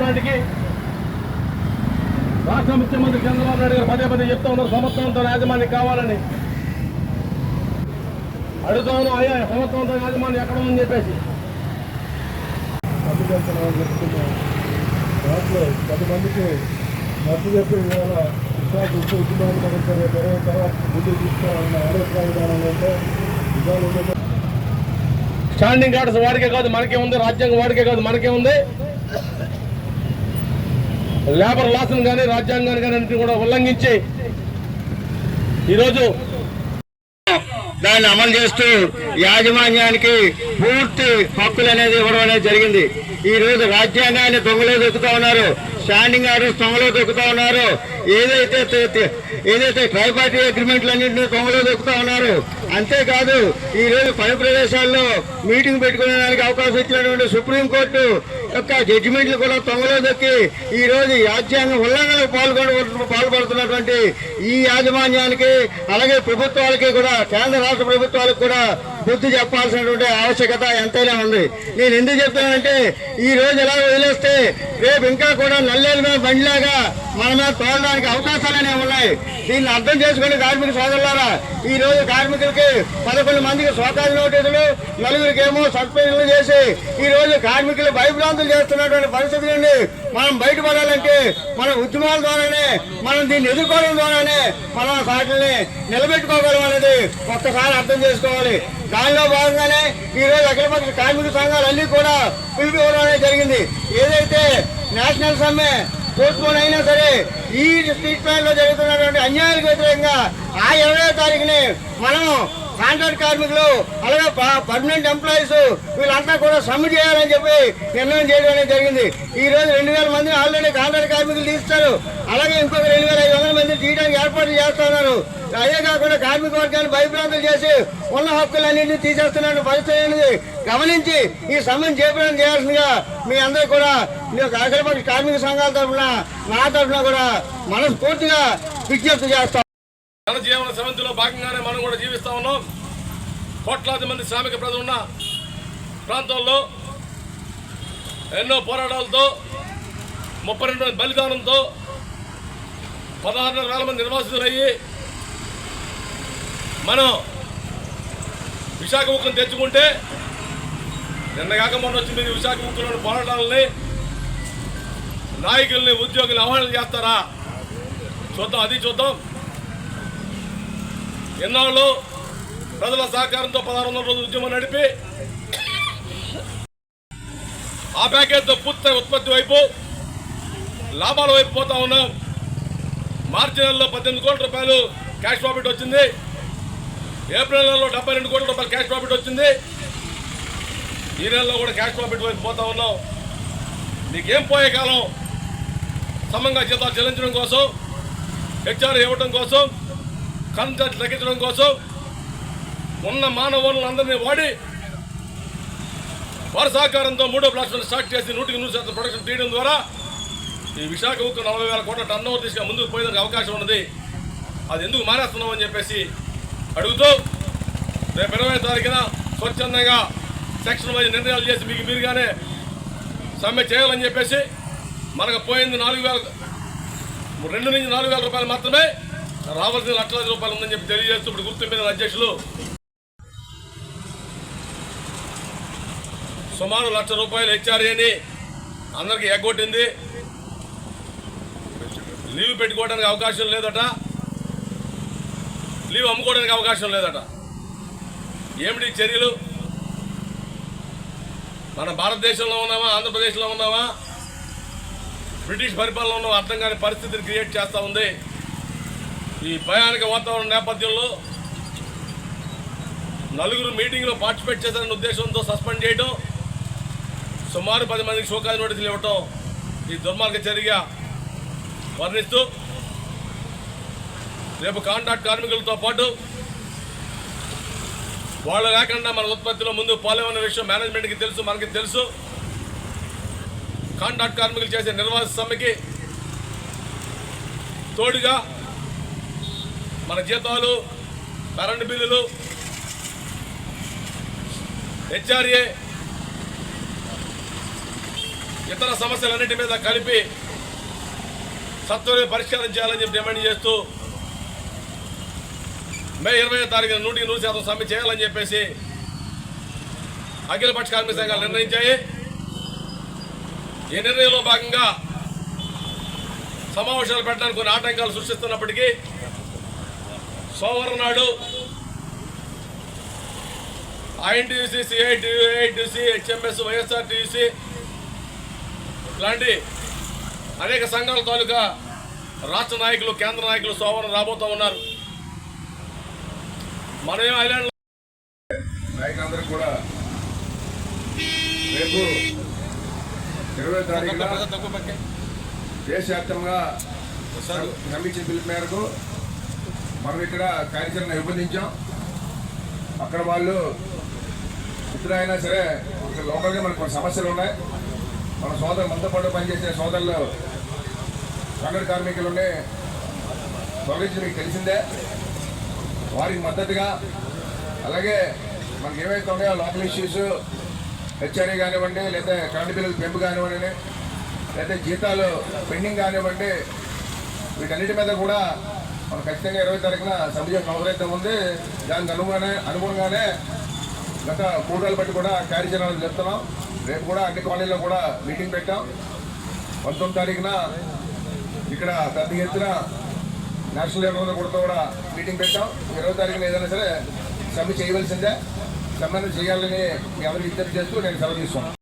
రాష్ట్రానికి రాష్ట్ర ముఖ్యమంత్రి చంద్రబాబు నాయుడు గారు పదే పదే చెప్తా ఉన్నారు. సమర్థవంతం యాజమాన్యం కావాలని. అడుగుతా ఉన్నాం అయ్యా సమర్థవంతం యాజమాన్యం ఎక్కడ ఉందని చెప్పేసి. దాంట్లో పది మందికి చెప్పి ఇవాళ విశాఖ కనుక ఇరవై తర్వాత ముందుకు తీసుకోవాలన్న ఆలోచన విధానం అంటే స్టాండింగ్ ఆర్డర్స్ వాడికే కాదు మనకే ఉంది. రాజ్యాంగం వాడికే కాదు మనకే ఉంది. లేబర్ లాస్ను కానీ రాజ్యాంగాన్ని కానీ అన్నింటినీ కూడా ఉల్లంఘించి ఈరోజు దాన్ని అమలు చేస్తూ యాజమాన్యానికి పూర్తి హక్కులు అనేది ఇవ్వడం అనేది జరిగింది. ఈ రోజు రాజ్యాంగాన్ని దొంగలో దొక్కుతా ఉన్నారు. స్టాండింగ్ ఆర్డర్స్ దొంగలో దొక్కుతా ఉన్నారు. ఏదైతే ఏదైతే ట్రైపార్టీ అగ్రిమెంట్లు అన్నింటినీ దొంగలో దొక్కుతా ఉన్నారు. అంతేకాదు ఈ రోజు పని ప్రదేశాల్లో మీటింగ్ పెట్టుకునేదానికి అవకాశం ఇచ్చినటువంటి సుప్రీంకోర్టు యొక్క జడ్జిమెంట్లు కూడా తొంగలో దొక్కి ఈ రోజు ఉల్లంఘనకు పాల్గొన పాల్పడుతున్నటువంటి ఈ యాజమాన్యానికి అలాగే ప్రభుత్వాలకి కూడా కేంద్ర రాష్ట్ర ప్రభుత్వాలకు కూడా బుద్ధి చెప్పాల్సినటువంటి ఆవశ్యకత ఎంతైనా ఉంది. నేను ఎందుకు చెప్తానంటే ఈ రోజు ఎలా వదిలేస్తే రేపు ఇంకా కూడా నల్లేరు మీద బండిలాగా మన మీద తోలడానికి అవకాశాలనే ఉన్నాయి. దీన్ని అర్థం చేసుకుని కార్మిక సోదరులారా ఈ రోజు కార్మికులకి పదకొండు మందికి సోకాజు నోటీసులు నలుగురికి ఏమో సస్పెన్షన్లు చేసి ఈ రోజు కార్మికులు భయభ్రాంతులు చేస్తున్నటువంటి పరిస్థితి నుండి మనం బయటపడాలంటే మన ఉద్యమాల ద్వారానే మనం దీన్ని ఎదుర్కోవడం ద్వారానే మనం వాటిని నిలబెట్టుకోగలం అనేది ఒక్కసారి అర్థం చేసుకోవాలి. దానిలో భాగంగానే ఈ రోజు అఖిలపక్ష కార్మిక సంఘాలన్నీ కూడా పిలుపు అనేది జరిగింది. ఏదైతే నేషనల్ సమ్మె పోస్ట్పోన్ అయినా సరే ఈ స్ట్రీట్ ప్లాన్లో జరుగుతున్నటువంటి అన్యాయాలకు వ్యతిరేకంగా ఆ ఇరవై తారీఖుని మనం కాంట్రాక్ట్ కార్మికులు అలాగే పర్మనెంట్ ఎంప్లాయీస్ వీళ్ళంతా కూడా సమ్మె చేయాలని చెప్పి నిర్ణయం చేయడం అనేది జరిగింది. ఈ రోజు రెండు వేల మందిని ఆల్రెడీ కాంట్రాక్ట్ కార్మికులు తీస్తారు అలాగే ఇంకొక రెండు వేల ఐదు వందల మంది తీయడానికి ఏర్పాటు చేస్తున్నారు. అదే కాకుండా కార్మిక వర్గాన్ని భయభ్రాంతులు చేసి ఉన్న హక్కులన్నింటినీ తీసేస్తున్న పరిస్థితి అనేది గమనించి ఈ సమ్మెను చేపడం చేయాల్సిందిగా మీ అందరూ కూడా మీ యొక్క అఖిలపక్ష కార్మిక సంఘాల తరఫున నా తరఫున కూడా మనస్ఫూర్తిగా విజ్ఞప్తి చేస్తాం జనజీవన సమితిలో భాగంగానే మనం కూడా జీవిస్తా ఉన్నాం. కోట్లాది మంది శ్రామిక ప్రజలు ఉన్న ప్రాంతాల్లో ఎన్నో పోరాటాలతో ముప్పై రెండు మంది బలిదానంతో పదహారున్నర వేల మంది నిర్వాసితులయ్యి మనం విశాఖ ముక్కను తెచ్చుకుంటే నిన్న కాక మొన్న వచ్చి మీరు విశాఖ ముక్కలోని పోరాటాలని నాయకుల్ని ఉద్యోగుల్ని అవహేళన చేస్తారా? చూద్దాం అది చూద్దాం. ఎన్నాళ్ళు ప్రజల సహకారంతో పదహారు వందల రోజులు ఉద్యమం నడిపి ఆ ప్యాకేజ్తో పూర్తి ఉత్పత్తి వైపు లాభాల వైపు పోతా ఉన్నాం. మార్చి నెలలో పద్దెనిమిది కోట్ల రూపాయలు క్యాష్ ప్రాఫిట్ వచ్చింది. ఏప్రిల్ నెలలో డెబ్బై రెండు కోట్ల రూపాయలు క్యాష్ ప్రాఫిట్ వచ్చింది. ఈ నెలలో కూడా క్యాష్ ప్రాఫిట్ వైపు పోతా ఉన్నాం. నీకేం పోయే కాలం? సమంగా జీతాలు చెల్లించడం కోసం హెచ్ఆర్ ఇవ్వడం కోసం కాంట్రాక్ట్ తగ్గించడం కోసం ఉన్న మానవ వనరులందరినీ వాడి వారి సహకారంతో మూడో బ్లాస్ట్ను స్టార్ట్ చేసి నూటికి నూరు శాతం ప్రొడక్షన్ తీయడం ద్వారా ఈ విశాఖ ఉక్కు నలభై వేల కోట్ల టర్న్ ఓవర్ తీసుకుని ముందుకు పోయేందుకు అవకాశం ఉన్నది. అది ఎందుకు మానేస్తున్నాం అని చెప్పేసి అడుగుతూ రేపు ఇరవై తారీఖున స్వచ్ఛందంగా సెక్షన్ వైజ్ నిర్ణయాలు చేసి మీకు మీరుగానే సమ్మె చేయాలని చెప్పేసి మనకు పోయింది నాలుగు వేల రెండు నుంచి నాలుగు వేల రూపాయలు మాత్రమే రావాల్సిన లక్షలాది రూపాయలు ఉందని చెప్పి తెలియజేస్తూ ఇప్పుడు గుర్తు అధ్యక్షులు. సుమారు లక్ష రూపాయలు హెచ్ఆర్ఏని అందరికి ఎగ్గొట్టింది. లీవ్ పెట్టుకోవడానికి అవకాశం లేదట. లీవ్ అమ్ముకోవడానికి అవకాశం లేదట. ఏమిటి చర్యలు? మన భారతదేశంలో ఉన్నామా ఆంధ్రప్రదేశ్లో ఉన్నామా బ్రిటిష్ పరిపాలన ఉన్నామా అర్థం కాని పరిస్థితిని క్రియేట్ చేస్తూ ఉంది. ఈ భయానక వాతావరణ నేపథ్యంలో నలుగురు మీటింగ్లో పార్టిసిపేట్ చేశారన్న ఉద్దేశంతో సస్పెండ్ చేయడం సుమారు పది మందికి షోకాజ్ నోటీసులు ఇవ్వటం ఈ దుర్మార్గ చర్యగా వర్ణిస్తూ రేపు కాంట్రాక్ట్ కార్మికులతో పాటు వాళ్ళు లేకుండా మన ఉత్పత్తిలో ముందు పోలేమన్న విషయం మేనేజ్మెంట్కి తెలుసు మనకి తెలుసు. కాంట్రాక్ట్ కార్మికులు చేసే నిర్వాహ సమ్మెకి తోడుగా మన జీతాలు కరెంటు బిల్లులు హెచ్ఆర్ఏ ఇతర సమస్యలన్నిటి మీద కలిపి సత్వరమే పరిష్కారం చేయాలని చెప్పి డిమాండ్ చేస్తూ మే ఇరవై తారీఖున నూటికి నూరు శాతం సమ్మె చేయాలని చెప్పేసి అఖిలపక్ష కార్మిక సంఘాలు నిర్ణయించాయి. ఈ నిర్ణయంలో భాగంగా సమావేశాలు పెట్టడానికి కొన్ని ఆటంకాలు సృష్టిస్తున్నప్పటికీ సోమవారం నాడు ఐఎన్టీసీ సిఐటిసి హెచ్ఎంఎస్ వైఎస్ఆర్టీసీ ఇలాంటి అనేక సంఘాల తాలూకా రాష్ట్ర నాయకులు కేంద్ర నాయకులు సోమవారం రాబోతూ ఉన్నారు మనమే ఐలాండ్ నాయకులందరూ కూడా రేపు ఇరవై తారీఖున దేశవ్యాప్తంగా నమ్మించిన పిలుపు మేరకు మనం ఇక్కడ కార్యాచరణ నిర్బంధించాం. అక్కడ వాళ్ళు ఇతర అయినా సరే లోకల్గా మనకు కొన్ని సమస్యలు ఉన్నాయి. మన సోదరు మనతో పాటు పనిచేసే సోదరులు సంఘట కార్మికులుండి తొలగించి మీకు తెలిసిందే. వారికి మద్దతుగా అలాగే మనకి ఏవైతే ఉన్నాయో లోకల్ ఇష్యూస్ హెచ్ఆర్ఏ కానివ్వండి లేదా కరెంటు బిల్లులు పెంపు కానివ్వండి లేదా జీతాలు పెండింగ్ కానివ్వండి వీటన్నిటి మీద కూడా మనం ఖచ్చితంగా ఇరవై తారీఖున సభ్యం మొదలైతే ఉంది. దానికి అనుగుణంగానే అనుగుణంగానే గత మూడు రోజులు బట్టి కూడా చేయాలని చెప్తున్నాం రేపు కూడా అన్ని కాలనీలో కూడా మీటింగ్ పెట్టాం. పంతొమ్మిది తారీఖున ఇక్కడ పెద్ద ఎత్తున నేషనల్ లెవెల్ కూడా కూడా మీటింగ్ పెట్టాం. ఇరవై తారీఖున ఏదైనా సరే సమ్మె చేయవలసిందే. సమ్మెను చేయాలని ఎవరికి అందరికీ విజ్ఞప్తి చేస్తూ నేను సెలవు తీసుకున్నాను.